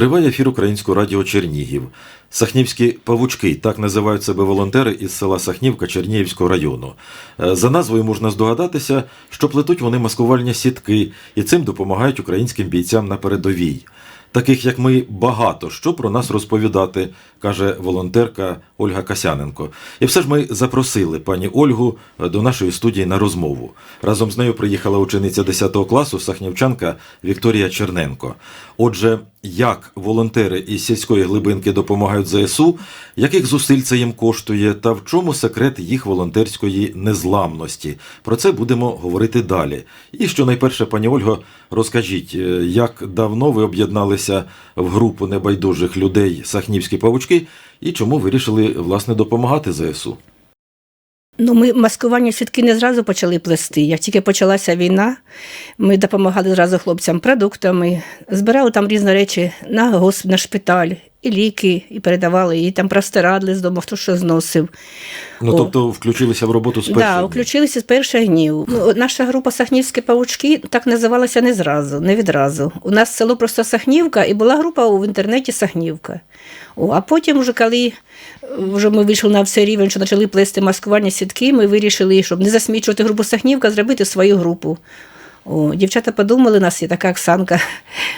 Триває ефір Українського радіо Чернігів. Сахнівські павучки так називають себе волонтери із села Сахнівка Чернігівського району. Е, За назвою можна здогадатися, що плетуть вони маскувальні сітки і цим допомагають українським бійцям на передовій. Таких як ми багато що про нас розповідати, каже волонтерка Ольга Касяненко. І все ж ми запросили пані Ольгу е, до нашої студії на розмову. Разом з нею приїхала учениця 10 класу сахнівчанка Вікторія Черненко. Отже, як волонтери із сільської глибинки допомагають ЗСУ, яких зусиль це їм коштує, та в чому секрет їх волонтерської незламності? Про це будемо говорити далі. І що найперше, пані Ольго, розкажіть, е, як давно ви об'єдналися в групу небайдужих людей Сахнівські павучки і чому вирішили власне допомагати ЗСУ? Ну, ми маскування сітки не зразу почали плести. Як тільки почалася війна, ми допомагали зразу хлопцям продуктами, збирали там різні речі на госп, на шпиталь, і ліки, і передавали, і там простирадли з дому, хто що зносив. Ну О. тобто включилися в роботу з Так, перших да, днів? включилися з перших днів. Ну, наша група Сахнівські павучки так називалася не зразу, не відразу. У нас село просто Сахнівка, і була група в інтернеті Сахнівка. О, а потім, вже коли е, вже ми вийшли на все рівень, що почали плести маскувальні сітки, ми вирішили, щоб не засмічувати групу Сахнівка, зробити свою групу. О, дівчата подумали, нас є така Оксанка,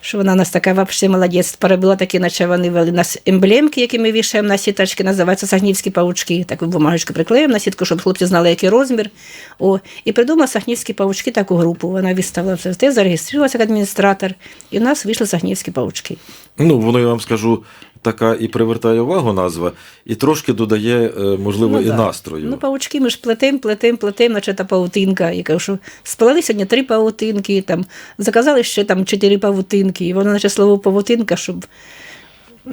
що вона нас така взагалі молодець. Перебила такі, наче вони вели нас емблемки, які ми вішаємо на сіточки, називаються сахнівські павучки. Таку бумажечку приклеїмо на сітку, щоб хлопці знали, який розмір. О, і придумала сахнівські павучки таку групу. Вона виставила все зареєструвалася як адміністратор, і у нас вийшли сахнівські павучки. Ну, воно я вам скажу, така і привертає увагу назва, і трошки додає, е, можливо, і да. настрою. Ну, павучки ми ж плетем, плетем, плетем, наче та павутинка. Я кажу, що сплели сьогодні три павутинки, там, заказали ще там чотири павутинки, і воно, наче слово павутинка, щоб.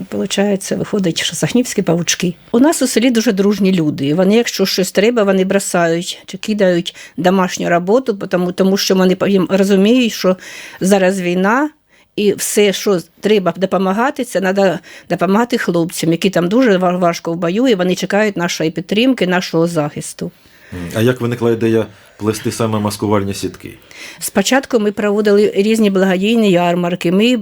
Получається, виходить, що сахнівські павучки. У нас у селі дуже дружні люди. Вони, якщо щось треба, вони бросають чи кидають домашню роботу, тому, тому що вони розуміють, що зараз війна, і все, що треба допомагати, це треба допомагати хлопцям, які там дуже ва- важко в бою, і вони чекають нашої підтримки, нашого захисту. А як виникла ідея плести саме маскувальні сітки? Спочатку ми проводили різні благодійні ярмарки. Ми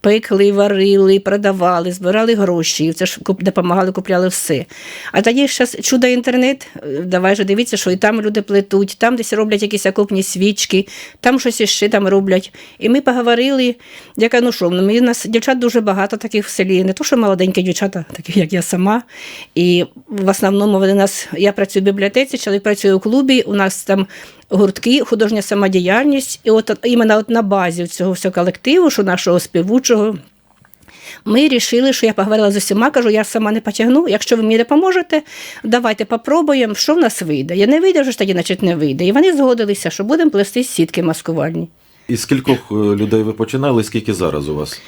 пекли, варили, продавали, збирали гроші. Це ж допомагали, купляли все. А тоді зараз чудо інтернет. е, Давай же дивіться, що і там люди плетуть, там десь роблять якісь окопні свічки, там щось іще там роблять. І ми поговорили. Я кажу, ну що, ну, у нас дівчат дуже багато таких в селі. Не то, що молоденькі дівчата, такі як я сама. І в основному вони нас, я працюю в бібліотеці, чоловік працює у клубі, у нас там гуртки, художня самодіяльність. І от іменно от на базі цього всього колективу, що нашого співучого, ми вирішили, що я поговорила з усіма, кажу, я сама не потягну. Якщо ви мені допоможете, давайте попробуємо, що в нас вийде. Я не вийде, вже ж тоді, значить, не вийде. І вони згодилися, що будемо плести сітки маскувальні. І скількох е, людей ви починали, скільки зараз у вас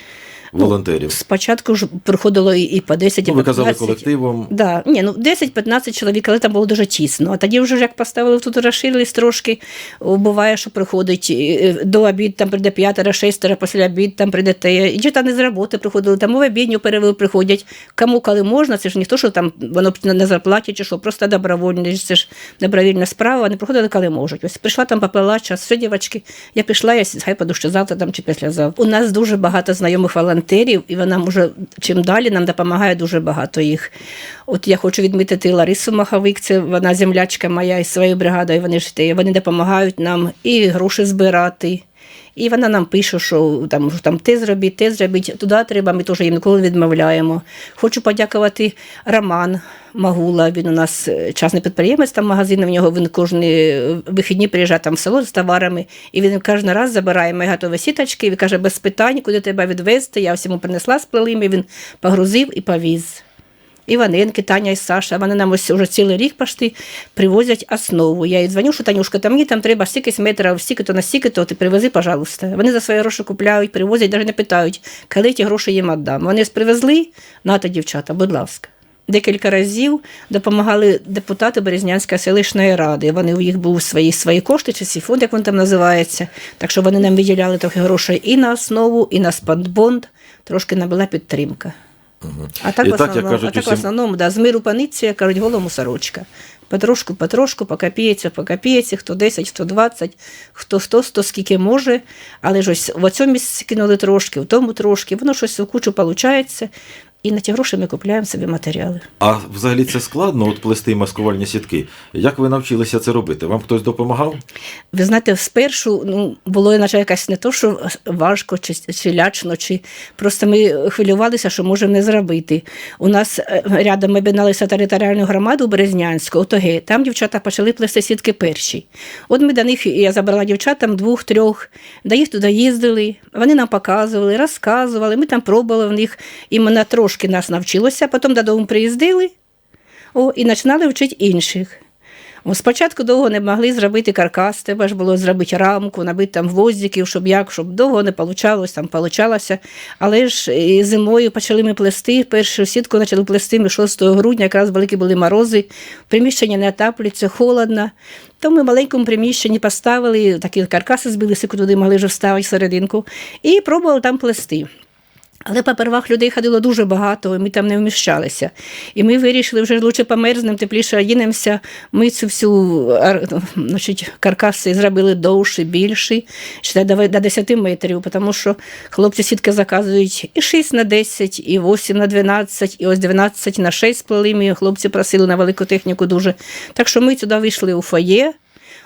волонтерів? Спочатку ж приходило і- і по 10, і Ну, ви по казали 15. колективом. Да, ні, ну 10-15 чоловік, але там було дуже тісно. А тоді вже як поставили тут розширились трошки. Буває, що приходить е, до обід, там прийде п'ятеро, шестеро, після обід там прийде те. І чи там не з роботи приходили, там в обідню перерив приходять. Кому коли можна, це ж ніхто, що там воно на- зарплаті чи що, просто добровольно, це ж добровільна справа. Вони приходили, коли можуть. Ось прийшла там поплила час, все, дівчатки, я пішла, я хай що завтра там чи післязавтра. У нас дуже багато знайомих волонтерів, і вона може чим далі нам допомагає дуже багато їх. От я хочу відмітити Ларису Маховик, це вона землячка моя із своєю бригадою. Вони ж вони допомагають нам і гроші збирати. І вона нам пише, що там, там те зробіть, те зробіть, туди треба, ми теж їм ніколи відмовляємо. Хочу подякувати Роман Магула. Він у нас е, частний підприємець, там магазин, в нього він кожні е, вихідні приїжджає там в село з товарами, і він кожен раз забирає мої готові сіточки, він каже, без питань, куди тебе відвезти. Я всьому принесла з плелими, він погрузив і повіз. Іваненки, Таня і Саша, вони нам ось вже цілий рік пошти привозять основу. Я їй дзвоню, що Танюшка, там мені там треба стільки метрів, стільки-то на стільки-то, ти привези, пожалуйста. Вони за свої гроші купляють, привозять, навіть не питають, коли ті гроші їм віддам. Вони привезли, нато, дівчата, будь ласка. Декілька разів допомагали депутати Березнянської селищної ради. Вони у їх були свої, свої кошти, чи свій фонд, як він там називається. Так що вони нам виділяли трохи грошей і на основу, і на спандбонд. Трошки нам була А так, І в так, як основному, кажуть а так в усім- основному да, з миру паниці, як кажуть, голому сорочка. Потрошку, потрошку, по копійці, по копійці, хто 10, хто 20, хто 100, хто скільки може. Але ж ось в цьому місці кинули трошки, в тому трошки, воно щось у кучу виходить. І на ті гроші ми купуємо собі матеріали. А взагалі це складно, от плести маскувальні сітки. Як ви навчилися це робити? Вам хтось допомагав? Ви знаєте, спершу ну, було наче якась не то, що важко чи, чи лячно, чи просто ми хвилювалися, що можемо не зробити. У нас е, рядом ми об'єдналися територіальну громаду Березнянську, ОТГ, там дівчата почали плести сітки перші. От ми до них, я забрала дівчат там двох-трьох, до їх туди їздили, вони нам показували, розказували, ми там пробували в них, іменно трошки нас навчилося, потім додому приїздили о, і починали вчити інших. О, Спочатку довго не могли зробити каркас, треба ж було зробити рамку, набити там гвоздиків, щоб як, щоб довго не получалось, там получалося. Але ж і зимою почали ми плести. Першу сітку почали плести ми 6 грудня, якраз великі були морози, приміщення не отаплюється, холодно. То ми в маленькому приміщенні поставили такі каркаси збили, скільки туди могли вже вставити серединку, і пробували там плести. Але попервах людей ходило дуже багато, і ми там не вміщалися. І ми вирішили, вже лучше померзнемо, тепліше одінемося. Ми цю всю значить, каркаси зробили довші, більші, ще до 10 метрів, тому що хлопці сітки заказують і 6 на 10, і 8 на 12, і ось 12 на 6 плели. Ми хлопці просили на велику техніку дуже. Так що ми сюди вийшли у фоє.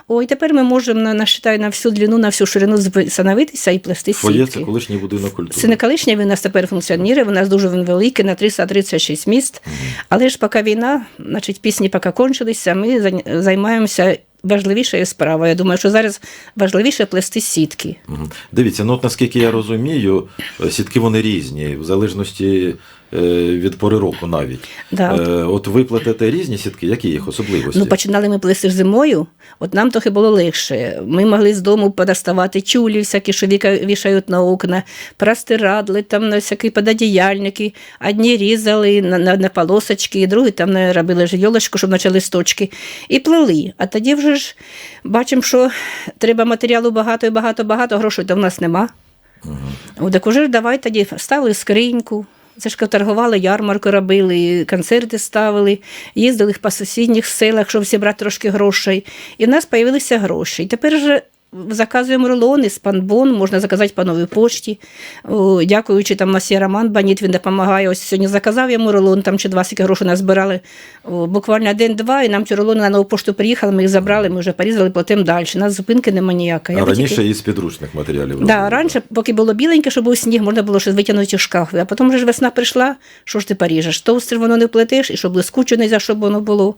Ой, тепер ми можемо на, на, считай, на всю длину, на всю ширину становитися і плести сітки. це колишній будинок культури. Це не колишній, він у нас тепер функціонує, у нас дуже він великий, на 336 міст. Але ж поки війна, значить, пісні поки кончилися, ми займаємося важливішою справою. Я думаю, що зараз важливіше плести сітки. Дивіться, ну от наскільки я розумію, е, сітки вони різні, в залежності від пори року навіть. Да, от. Е, От ви плетете різні сітки, які їх особливості? Ну, починали ми плести зимою, от нам трохи було легше. Ми могли з дому подоставати чулі, всякі, що вішають на окна, простирадли, там на всякі пододіяльники. Одні різали на, на, на полосочки, другі там робили ж йолочку, щоб почали листочки. І плели. А тоді вже ж бачимо, що треба матеріалу багато і багато, багато, грошей то в нас нема. Угу. Так уже давай тоді ставили скриньку. Це ж торгували, ярмарку робили, концерти ставили, їздили по сусідніх селах, щоб зібрати трошки грошей. І в нас з'явилися гроші. І тепер вже заказуємо рулони з панбон, можна заказати по новій пошті. О, дякуючи там Масі Роман Баніт, він допомагає. Ось сьогодні заказав йому рулон, там чи два скільки грошей назбирали. О, буквально день-два, і нам ці рулони на нову пошту приїхали, ми їх забрали, ми вже порізали, платимо далі. У нас зупинки нема ніякої. а раніше тільки- із підручних матеріалів. Да, раніше, поки було біленьке, щоб був сніг, можна було щось витягнути з шкафу. А потім вже ж весна прийшла, що ж ти поріжеш? Товстер воно не вплетеш, і щоб блискуче не за щоб воно було.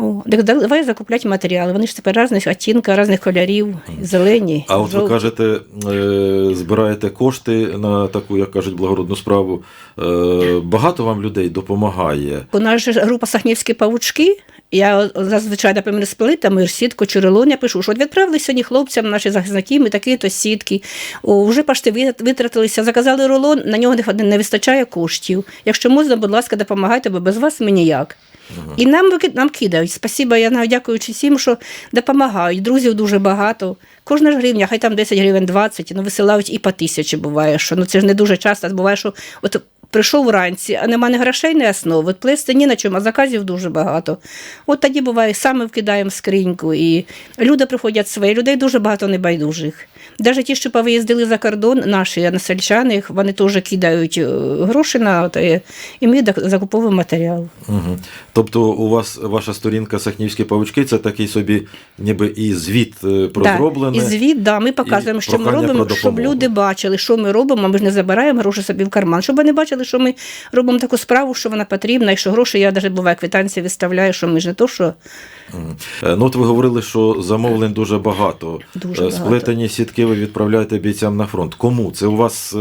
О, так давай закупляти матеріали. Вони ж тепер різних оттінків, різних кольорів, зелені. А от ви кажете, е, збираєте кошти на таку, як кажуть, благородну справу. Е, Багато вам людей допомагає. У нас же ж група Сахнівські павучки. Я зазвичай, наприклад, з плитами, сітку чи рулон, я пишу, що от відправили сьогодні хлопцям, наші захисники, ми такі-то сітки. О, вже пошти вит- витратилися, заказали рулон, на нього не, не вистачає коштів. Якщо можна, будь ласка, допомагайте, бо без вас ми ніяк. І нам, нам кидають. Спасибо, я дякуючи всім, що допомагають. Друзів дуже багато. Кожна ж гривня, хай там 10 гривень 20, ну висилають і по тисячі буває, що ну це ж не дуже часто. Буває, що от прийшов вранці, а нема ні грошей, ні основи. Плести ні на чому, а заказів дуже багато. От тоді буває, саме вкидаємо скриньку, і люди приходять свої, людей дуже багато небайдужих. Навіть ті, що повиїздили за кордон, наші односельчани, вони теж кидають е, гроші на те, і ми закуповуємо матеріал. Угу. Тобто у вас ваша сторінка Сахнівські павучки це такий собі ніби і звіт е, про Да, зроблене. І звіт, да, ми показуємо, що ми робимо, щоб люди бачили, що ми робимо, ми ж не забираємо гроші собі в карман, щоб вони бачили, що ми робимо таку справу, що вона потрібна, і що гроші, я навіть буває квитанції виставляю, що ми ж не то, що Е, Ну, от ви говорили, що замовлень дуже багато. Дуже Е, багато. Сплетені сітки ви відправляєте бійцям на фронт. Кому? Це у вас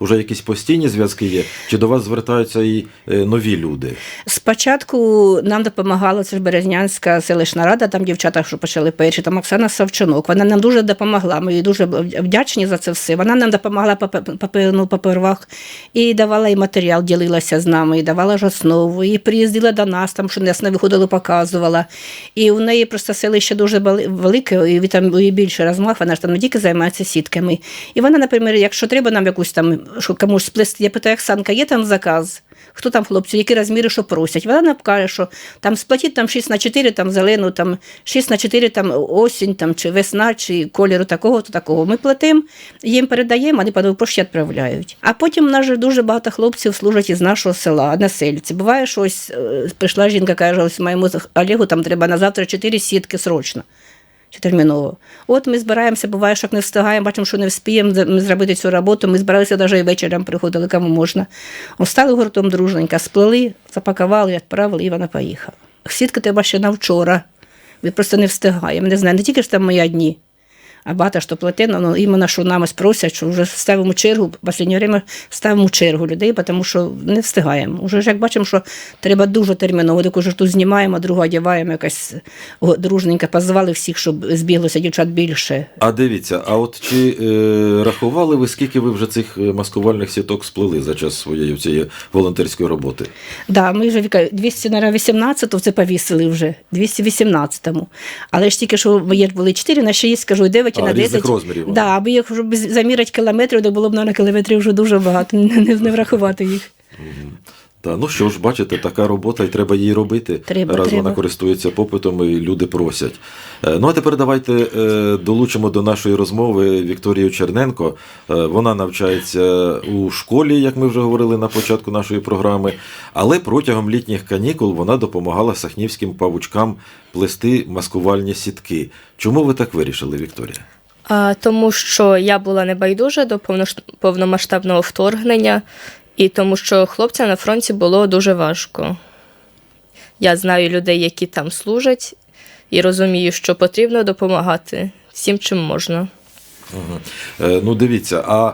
вже якісь постійні зв'язки є? Чи до вас звертаються і нові люди? Спочатку нам допомагала це ж Березнянська селищна рада, там дівчата, що почали перші, там Оксана Савчанок. Вона нам дуже допомогла. Ми їй дуже вдячні за це все. Вона нам по, ну, попервах і давала і матеріал, ділилася з нами, і давала ж основу, і приїздила до нас, там, що нас не виходило, показувала. І у неї просто селище дуже велике, і там і більше розмах, вона ж там не тільки займається сітками. І вона, наприклад, якщо треба нам якусь там, що комусь сплести, я питаю, Оксанка, є там заказ? Хто там хлопці, які розміри, що просять. Вона нам каже, що там сплатіть там 6 на 4, там зелену, там 6 на 4, там осінь, там, чи весна, чи кольору такого, то такого. Ми платимо, їм передаємо, вони по пошті відправляють. А потім у нас же дуже багато хлопців служать із нашого села, односельці. Буває, що ось е, прийшла жінка, каже, ось моєму Олегу там треба на завтра 4 сітки срочно чи терміново. От ми збираємося, буває, що не встигаємо, бачимо, що не вспіємо зробити цю роботу. Ми збиралися навіть і вечором приходили, кому можна. Остали гуртом дружненько, сплели, запакували, відправили, і вона поїхала. Сітка треба ще на вчора. Ми просто не встигаємо. Не знаю, не тільки ж там мої одні, а багато що платено, ну, іменно, що нам ось просять, що вже ставимо чергу, в останнє время ставимо чергу людей, тому що не встигаємо. Уже ж як бачимо, що треба дуже терміново, таку ж ту знімаємо, другу одягаємо, якась о, дружненько позвали всіх, щоб збіглося дівчат більше. А дивіться, а от чи е, рахували ви, скільки ви вже цих е, маскувальних сіток сплели за час своєї цієї волонтерської роботи? Да, ми вже Віка, 218 це повісили вже, 218-му. Але ж тільки що є були 4 на 6, кажу, 9 А, на 10. розмірів. Да, аби їх вже заміряти кілометрів, то було б на кілометрів вже дуже багато, не, не, не врахувати їх. Та ну що ж, бачите, така робота, і треба її робити. Треба, раз треба. вона користується попитом і люди просять. Е, Ну а тепер давайте е, долучимо до нашої розмови Вікторію Черненко. Е, Вона навчається у школі, як ми вже говорили на початку нашої програми. Але протягом літніх канікул вона допомагала сахнівським павучкам плести маскувальні сітки. Чому ви так вирішили, Вікторія? А, тому що я була небайдужа до повномасштабного вторгнення, і тому що хлопцям на фронті було дуже важко. Я знаю людей, які там служать, і розумію, що потрібно допомагати всім, чим можна. Е, Ну, дивіться, а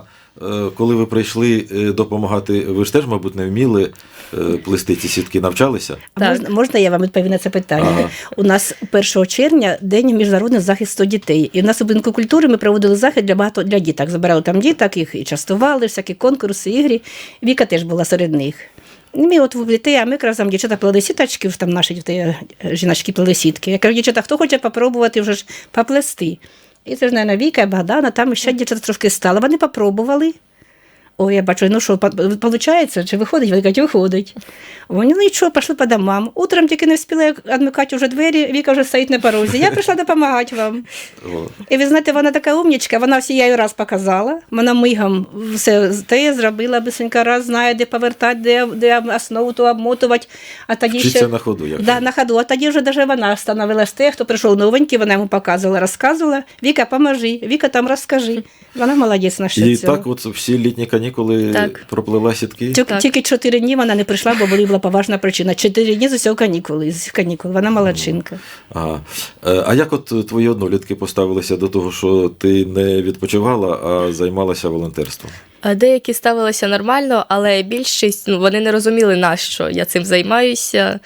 коли ви прийшли е, допомагати, ви ж теж, мабуть, не вміли е, плести ці сітки, навчалися? А Так. Можна, можна я вам відповім на це питання? Ага. У нас 1 червня День міжнародного захисту дітей. І в нас у будинку культури ми проводили захід для багато для діток. Забирали там діток, їх і частували, всякі конкурси, ігри. Віка теж була серед них. Ми от в дітей, а ми якраз там дівчата плели сіточки, там наші дітей, жіночки плели сітки. Я кажу, дівчата, хто хоче попробувати вже ж поплести? І це ж, навіть Віка, Богдана, там ще дівчата трошки стали. Вони попробували. Ой, я бачу, ну що, виходить, чи виходить? Вони кажуть, виходить. Вони, ну і що, пішли по домам. Утром тільки не встигли відмикати вже двері, Віка вже стоїть на порозі. Я прийшла допомагати вам. І ви знаєте, вона така умнічка, вона всі я раз показала. Вона мигом все те зробила, бисенька раз знає, де повертати, де, де основу ту обмотувати. А тоді Вчиться ще... на ходу, як Да, на ходу. А тоді вже даже вона становилась те, хто прийшов новенький, вона йому показувала, розказувала. Віка, поможи, Віка там розкажи. Вона молодець наша. І цього. так, от всі літні канікули Так. проплела сітки. Тільки, Так. тільки чотири дні вона не прийшла, бо була поважна причина. Чотири дні з усього канікули. З канікул. Вона молодчинка. Ага. Е, А як от твої однолітки поставилися до того, що ти не відпочивала, а займалася волонтерством? Деякі ставилися нормально, але більшість ну, вони не розуміли, на що я цим займаюся,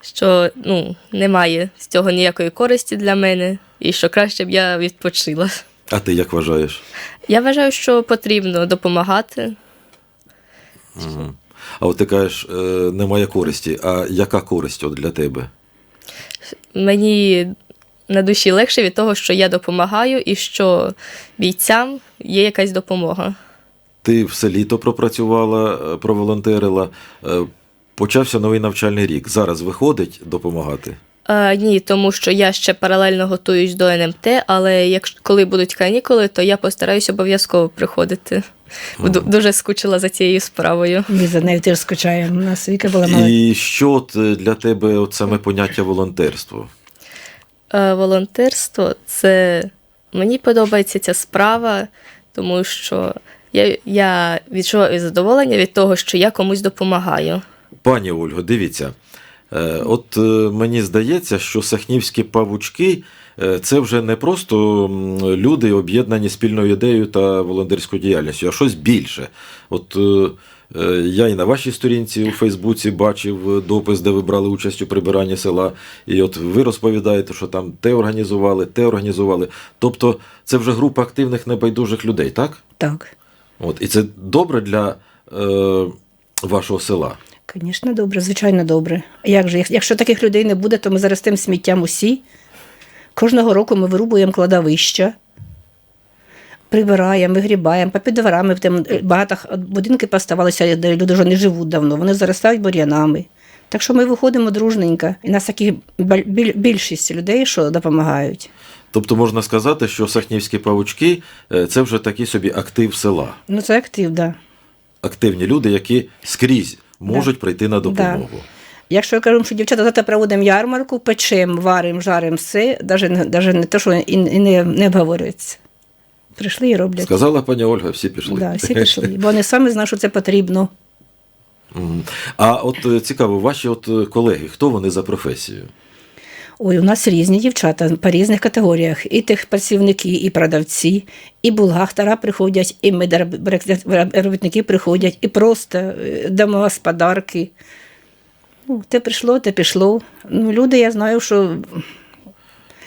що ну, немає з цього ніякої користі для мене, і що краще б я відпочила. А ти як вважаєш? Я вважаю, що потрібно допомагати. Угу. А от ти кажеш, е, немає користі. А яка користь от для тебе? Мені на душі легше від того, що я допомагаю і що бійцям є якась допомога. Ти все літо пропрацювала, е, проволонтерила. е, Почався новий навчальний рік. Зараз виходить допомагати. А, ні, тому що я ще паралельно готуюсь до НМТ, але якщо коли будуть канікули, то я постараюсь обов'язково приходити. Буду дуже скучила за цією справою. Ми за нею теж скучаємо. У нас Віка була молодця. І що от е, для тебе от саме поняття волонтерство? Е, волонтерство це мені подобається ця справа, тому що я, я відчуваю задоволення від того, що я комусь допомагаю. Пані Ольго, дивіться. Е, От е, мені здається, що сахнівські павучки е, це вже не просто люди, об'єднані спільною ідеєю та волонтерською діяльністю, а щось більше. От я і на вашій сторінці у Фейсбуці бачив допис, де ви брали участь у прибиранні села. І от ви розповідаєте, що там те організували, те організували. Тобто це вже група активних небайдужих людей, так? Так. От, і це добре для е, вашого села. Звісно, добре, звичайно, добре. А Як же, якщо таких людей не буде, то ми заростемо сміттям усі. Кожного року ми вирубуємо кладовища. прибираємо, вигрібаємо, по підворами там е, багато х- будинки поставалися, де люди вже не живуть давно, вони заростають бур'янами. Так що ми виходимо дружненько. І нас таких більшість людей, що допомагають. Тобто можна сказати, що сахнівські павучки е, це вже такий собі актив села. Ну це актив, так. Да. Активні люди, які скрізь можуть прийти на допомогу. Якщо я кажу, що дівчата завтра проводимо ярмарку, печемо, варимо, жаримо все, навіть, навіть не те, що і, і не, не обговорюється. Прийшли і роблять. Сказала пані Ольга, всі пішли. Да, всі пішли. Бо вони самі знають, що це потрібно. А от е, цікаво, ваші от е, колеги, хто вони за професією? Ой, у нас різні дівчата по різних категоріях. І техпрацівники, і продавці, і бухгалтера приходять, і медробітники приходять, і просто е, домогосподарки. Ну, те прийшло, те пішло. Ну, люди, я знаю, що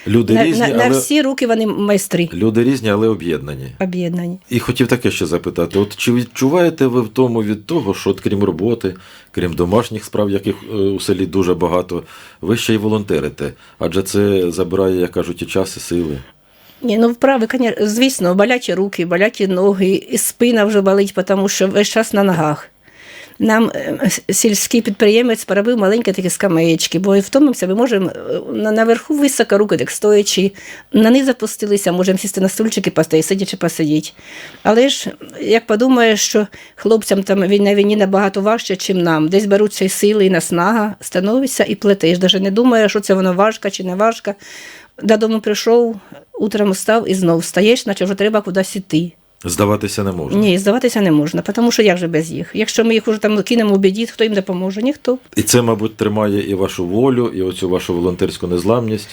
Люди на, різні, на, на всі руки вони майстри люди різні, але об'єднані. об'єднані. І хотів таке ще запитати: от чи відчуваєте ви в тому від того, що от крім роботи, крім домашніх справ, яких е, у селі дуже багато, ви ще й волонтерите? Адже це забирає, як кажуть, і час, і сили. Ні, ну вправи, звісно, болячі руки, болячі ноги, і спина вже болить, тому що весь час на ногах. Нам е, сільський підприємець поробив маленькі такі скамеєчки, бо втомимося, ми можемо е, наверху високо руки, так стоячи, на них запустилися, можемо сісти на стульчики, постояти, сидячи, посидіти. Але ж, як подумаєш, що хлопцям там війна на війні набагато важче, ніж нам, десь беруться і сили, і наснага, становишся і плетеш. Навіть не думаєш, що це воно важко чи не важко. Додому прийшов, утром встав і знов встаєш, наче вже треба кудись іти. Здаватися не можна. Ні, здаватися не можна, тому що як же без їх? Якщо ми їх уже там кинемо в біді, хто їм допоможе? Ніхто. І це, мабуть, тримає і вашу волю, і оцю вашу волонтерську незламність.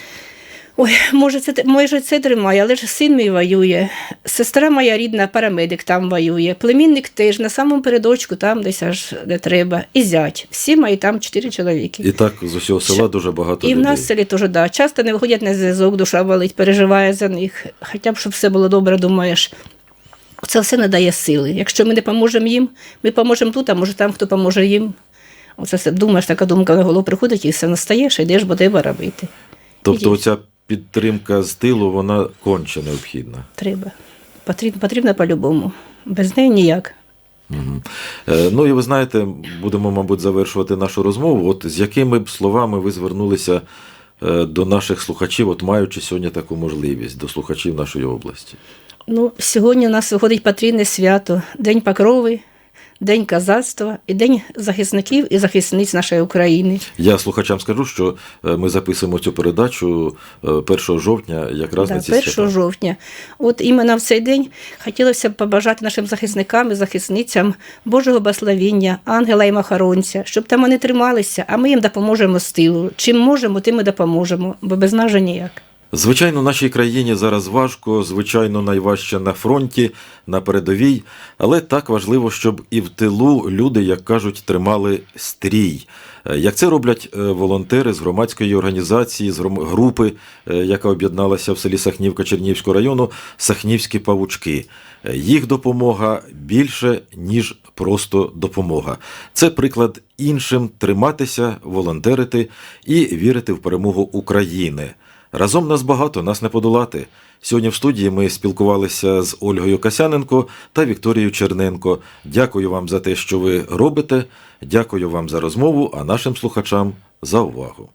Ой, може, це може це тримає, але ж син мій воює. Сестра моя рідна, парамедик там воює. Племінник теж на самому передочку, там десь аж де треба. І зять. Всі мої там чотири чоловіки. І так з усього села дуже багато І в нас в селі теж да. Часто не виходять на зв'язок, душа болить, переживає за них. Хоча б щоб все було добре, думаєш. Це все не дає сили. Якщо ми не поможемо їм, ми поможемо тут, а може там хто поможе їм. Оце все думаєш, така думка на голову приходить і все настаєш, йдеш, бо треба робити. Тобто оця підтримка з тилу, вона конче необхідна. Треба. Потрібно, потрібно по-любому. Без неї ніяк. Мгм. Е, Ну і ви знаєте, будемо, мабуть, завершувати нашу розмову. От з якими б словами ви звернулися е, до наших слухачів, от маючи сьогодні таку можливість, до слухачів нашої області? Ну, сьогодні у нас виходить потрійне свято, День Покрови, День козацтва і День захисників і захисниць нашої України. Я слухачам скажу, що е, ми записуємо цю передачу е, 1 жовтня, якраз на ці 1 свята. жовтня. От іменно в цей день хотілося б побажати нашим захисникам і захисницям Божого благословіння, ангела і охоронця, щоб там вони трималися, а ми їм допоможемо з тилу. Чим можемо, тим і допоможемо, бо без нас же ніяк. Звичайно, нашій країні зараз важко, звичайно, найважче на фронті, на передовій, але так важливо, щоб і в тилу люди, як кажуть, тримали стрій. Як це роблять е, волонтери з громадської організації, з групи, е, яка об'єдналася в селі Сахнівка Чернігівського району, Сахнівські павучки. Їх допомога більше, ніж просто допомога. Це приклад іншим триматися, волонтерити і вірити в перемогу України. Разом нас багато, нас не подолати. Сьогодні в студії ми спілкувалися з Ольгою Касяненко та Вікторією Черненко. Дякую вам за те, що ви робите. Дякую вам за розмову, а нашим слухачам за увагу.